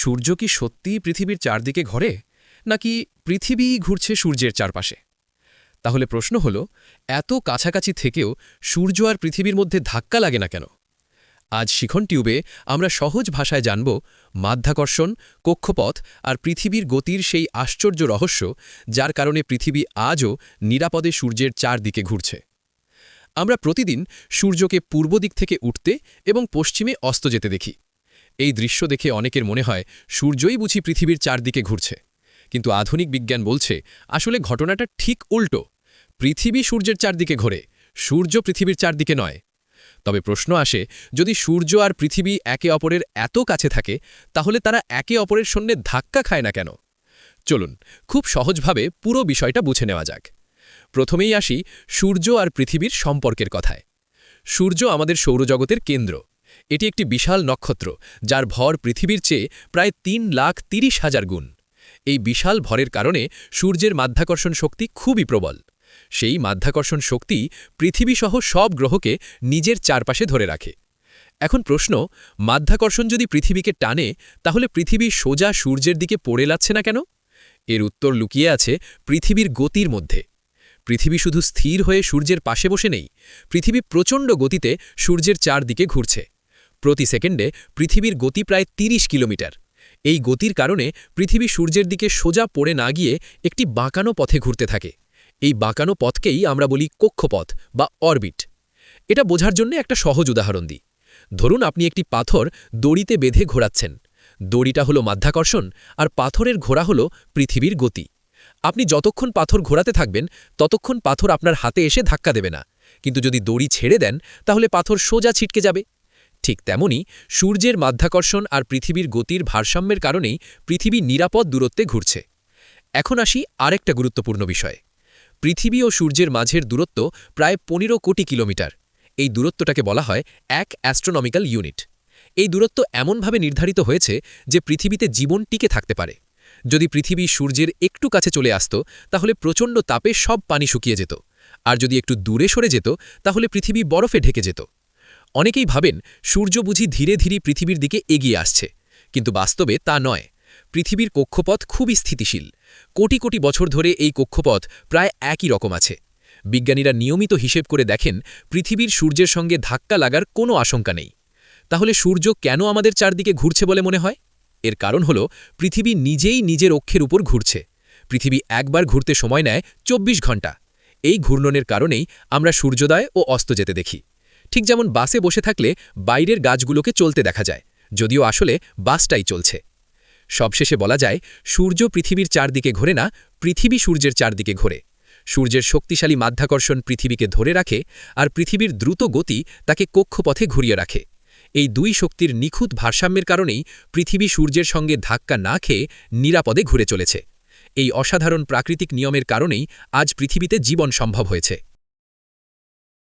সূর্য কি সত্যিই পৃথিবীর চারদিকে ঘরে, নাকি পৃথিবীই ঘুরছে সূর্যের চারপাশে? তাহলে প্রশ্ন হল, এত কাছাকাছি থেকেও সূর্য আর পৃথিবীর মধ্যে ধাক্কা লাগে না কেন? আজ শিখন টিউবে আমরা সহজ ভাষায় জানব, মাধ্যাকর্ষণ, কক্ষপথ আর পৃথিবীর গতির সেই আশ্চর্য রহস্য, যার কারণে পৃথিবী আজও নিরাপদে সূর্যের চারদিকে ঘুরছে। আমরা প্রতিদিন সূর্যকে পূর্ব দিক থেকে উঠতে এবং পশ্চিমে অস্ত যেতে দেখি। এই দৃশ্য দেখে অনেকের মনে হয় সূর্যই বুঝি পৃথিবীর চারদিকে ঘুরছে। কিন্তু আধুনিক বিজ্ঞান বলছে, আসলে ঘটনাটা ঠিক উল্টো। পৃথিবী সূর্যের চারদিকে ঘোরে, সূর্য পৃথিবীর চারদিকে নয়। তবে প্রশ্ন আসে, যদি সূর্য আর পৃথিবী একে অপরের এত কাছে থাকে, তাহলে তারা একে অপরের সঙ্গে ধাক্কা খায় না কেন? চলুন, খুব সহজভাবে পুরো বিষয়টা বুঝে নেওয়া যাক। প্রথমেই আসি সূর্য আর পৃথিবীর সম্পর্কের কথায়। সূর্য আমাদের সৌরজগতের কেন্দ্র। এটি একটি বিশাল নক্ষত্র, যার ভর পৃথিবীর চেয়ে প্রায় তিন লাখ তিরিশ হাজার গুণ। এই বিশাল ভরের কারণে সূর্যের মাধ্যাকর্ষণ শক্তি খুবই প্রবল। সেই মাধ্যাকর্ষণ শক্তি পৃথিবীসহ সব গ্রহকে নিজের চারপাশে ধরে রাখে। এখন প্রশ্ন, মাধ্যাকর্ষণ যদি পৃথিবীকে টানে, তাহলে পৃথিবী সোজা সূর্যের দিকে পড়ে লাচ্ছে না কেন? এর উত্তর লুকিয়ে আছে পৃথিবীর গতির মধ্যে। পৃথিবী শুধু স্থির হয়ে সূর্যের পাশে বসে নেই, পৃথিবী প্রচণ্ড গতিতে সূর্যের চারদিকে ঘুরছে। প্রতি সেকেন্ডে পৃথিবীর গতি প্রায় ৩০ কিলোমিটার। এই গতির কারণে পৃথিবী সূর্যের দিকে সোজা পড়ে না গিয়ে একটি বাঁকানো পথে ঘুরতে থাকে। এই বাঁকানো পথকেই আমরা বলি কক্ষপথ বা অরবিট। এটা বোঝার জন্য একটা সহজ উদাহরণ দিই। ধরুন আপনি একটি পাথর দড়িতে বেঁধে ঘোরাচ্ছেন। দড়িটা হলো মাধ্যাকর্ষণ আর পাথরের ঘোরা হলো পৃথিবীর গতি। আপনি যতক্ষণ পাথর ঘোরাতে থাকবেন, ততক্ষণ পাথর আপনার হাতে এসে ধাক্কা দেবে না। কিন্তু যদি দড়ি ছেড়ে দেন, তাহলে পাথর সোজা ছিটকে যাবে। ঠিক তেমনি সূর্যের মাধ্যাকর্ষণ আর পৃথিবীর গতির ভারসাম্যের কারণেই পৃথিবী নিরাপদ দূরত্বে ঘুরছে। এখন আসি আরেকটা গুরুত্বপূর্ণ বিষয়। পৃথিবী ও সূর্যের মাঝের দূরত্ব প্রায় পনেরো কোটি কিলোমিটার। এই দূরত্বটাকে বলা হয় এক অ্যাস্ট্রোনমিক্যাল ইউনিট। এই দূরত্ব এমনভাবে নির্ধারিত হয়েছে যে পৃথিবীতে জীবন টিকে থাকতে পারে। যদি পৃথিবী সূর্যের একটু কাছে চলে আসত, তাহলে প্রচণ্ড তাপে সব পানি শুকিয়ে যেত। আর যদি একটু দূরে সরে যেত, তাহলে পৃথিবী বরফে ঢেকে যেত। অনেকেই ভাবেন সূর্য বুঝি ধীরে ধীরে পৃথিবীর দিকে এগিয়ে আসছে, কিন্তু বাস্তবে তা নয়। পৃথিবীর কক্ষপথ খুবই স্থিতিশীল। কোটি কোটি বছর ধরে এই কক্ষপথ প্রায় একই রকম আছে। বিজ্ঞানীরা নিয়মিত হিসেব করে দেখেন পৃথিবীর সূর্যের সঙ্গে ধাক্কা লাগার কোনো আশঙ্কা নেই। তাহলে সূর্য কেন আমাদের চারদিকে ঘুরছে বলে মনে হয়? এর কারণ হল পৃথিবী নিজেই নিজের অক্ষের উপর ঘুরছে। পৃথিবী একবার ঘুরতে সময় নেয় ২৪ ঘণ্টা এই ঘূর্ণনের কারণেই আমরা সূর্যোদয় ও অস্ত যেতে দেখি। ঠিক যেমন বাসে বসে থাকলে বাইরের গাছগুলোকে চলতে দেখা যায়, যদিও আসলে বাসটাই চলছে। সবশেষে বলা যায়, সূর্য পৃথিবীর চারদিকে ঘোরে না, পৃথিবী সূর্যের চারদিকে ঘোরে। সূর্যের শক্তিশালী মাধ্যাকর্ষণ পৃথিবীকে ধরে রাখে আর পৃথিবীর দ্রুত গতি তাকে কক্ষপথে ঘুরিয়ে রাখে। এই দুই শক্তির নিখুঁত ভারসাম্যের কারণেই পৃথিবী সূর্যের সঙ্গে ধাক্কা না খেয়ে নিরাপদে ঘুরে চলেছে। এই অসাধারণ প্রাকৃতিক নিয়মের কারণেই আজ পৃথিবীতে জীবন সম্ভব হয়েছে।